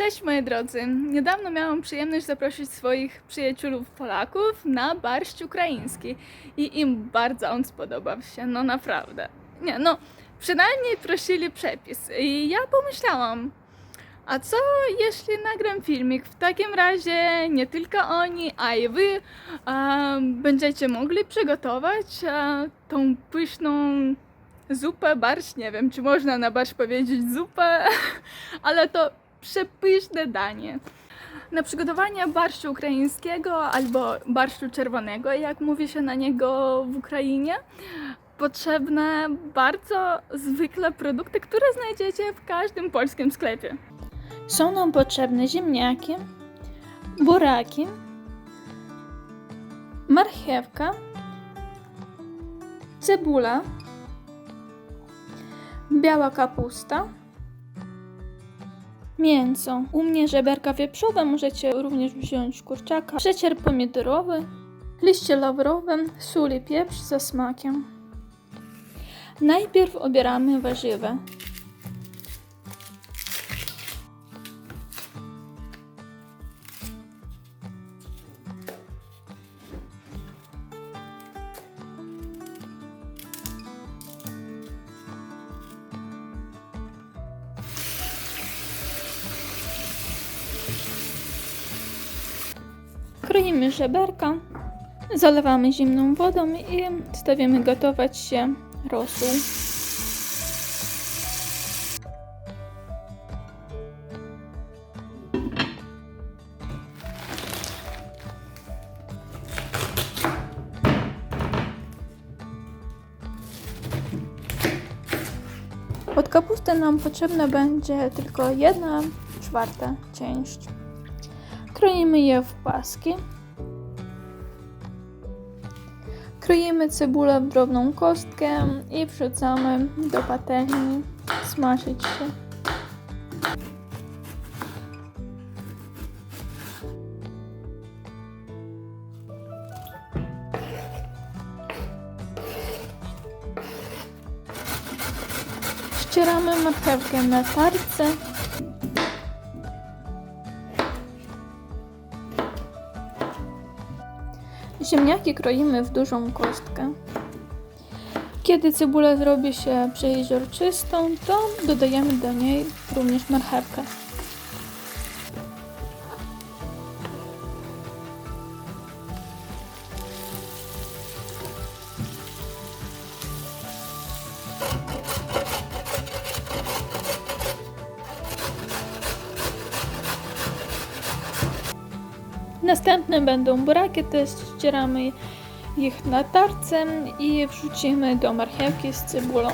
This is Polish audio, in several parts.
Cześć moi drodzy. Niedawno miałam przyjemność zaprosić swoich przyjaciół Polaków na barszcz ukraiński i im bardzo on spodobał się, no naprawdę. Nie, no przynajmniej prosili przepis i ja pomyślałam, a co jeśli nagram filmik? W takim razie nie tylko oni, a i wy a, będziecie mogli przygotować a, tą pyszną zupę, barszcz, nie wiem czy można na barszcz powiedzieć zupę, ale to przepyszne danie. Na przygotowanie barszczu ukraińskiego albo barszczu czerwonego, jak mówi się na niego w Ukrainie, potrzebne bardzo zwykle produkty, które znajdziecie w każdym polskim sklepie. Są nam potrzebne ziemniaki, buraki, marchewka, cebula, biała kapusta, mięso. U mnie żeberka wieprzowe, możecie również wziąć kurczaka, przecier pomidorowy, liście lawrowe, sól i pieprz za smakiem. Najpierw obieramy warzywa. Kroimy żeberka, zalewamy zimną wodą i stawiamy gotować się rosół. Od kapusty nam potrzebna będzie tylko jedna czwarta część. Kroimy je w paski. Kroimy cebulę w drobną kostkę i wrzucamy do patelni smażyć się. Ścieramy marchewkę na tarce. Ziemniaki kroimy w dużą kostkę. Kiedy cebula zrobi się przejrzystą, to dodajemy do niej również marchewkę. Następne będą buraki, też ścieramy ich na tarce i wrzucimy do marchewki z cebulą.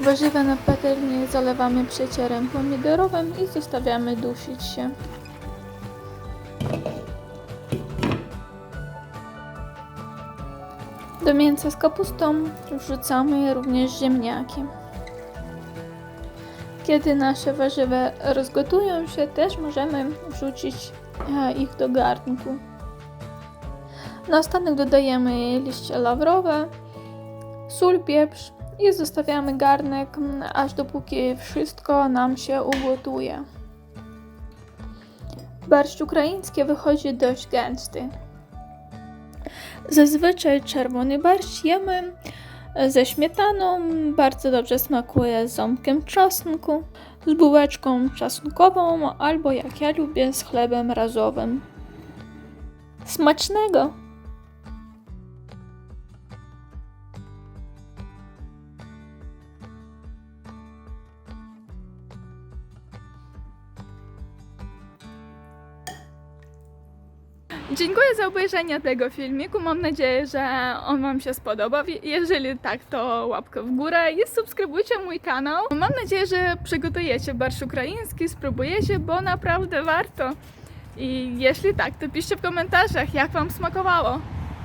Warzywa na patelni zalewamy przecierem pomidorowym i zostawiamy dusić się. Do mięsa z kapustą wrzucamy również ziemniaki. Kiedy nasze warzywa rozgotują się, też możemy wrzucić ich do garnku. Na ostatek dodajemy liście lawrowe, sól, pieprz i zostawiamy garnek, m, aż dopóki wszystko nam się ugotuje. Barszcz ukraiński wychodzi dość gęsty. Zazwyczaj czerwony barszcz jemy ze śmietaną, bardzo dobrze smakuje z ząbkiem czosnku, z bułeczką czosnkową albo jak ja lubię z chlebem razowym. Smacznego! Dziękuję za obejrzenie tego filmiku. Mam nadzieję, że on Wam się spodoba. Jeżeli tak, to łapkę w górę i subskrybujcie mój kanał. Mam nadzieję, że przygotujecie barszcz ukraiński, spróbujecie, bo naprawdę warto. I jeśli tak, to piszcie w komentarzach, jak Wam smakowało.